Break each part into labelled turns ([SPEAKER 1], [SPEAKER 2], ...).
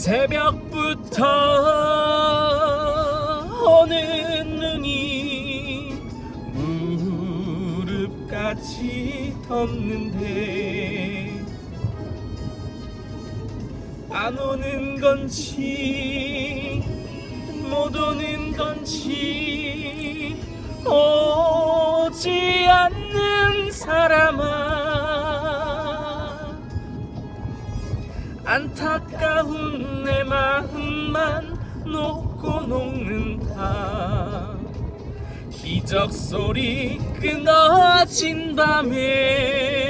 [SPEAKER 1] 새벽부터 오는 눈이 무릎같이 덮는데 안 오는 건지 못 오는 건지 오지 않는 사람아 안타까운 내 마음만 놓고 녹는다. 기적 소리 끊어진 밤에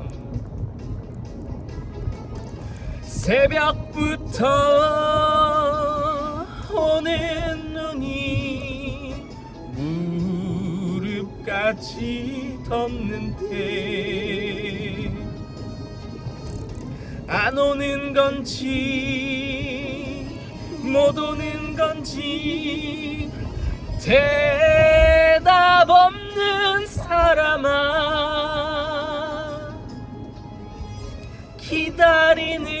[SPEAKER 1] 새벽부터 오는 눈이 무릎까지 덮는데 안 오는 건지 못 오는 건지 대답 없는 사람아 기다리는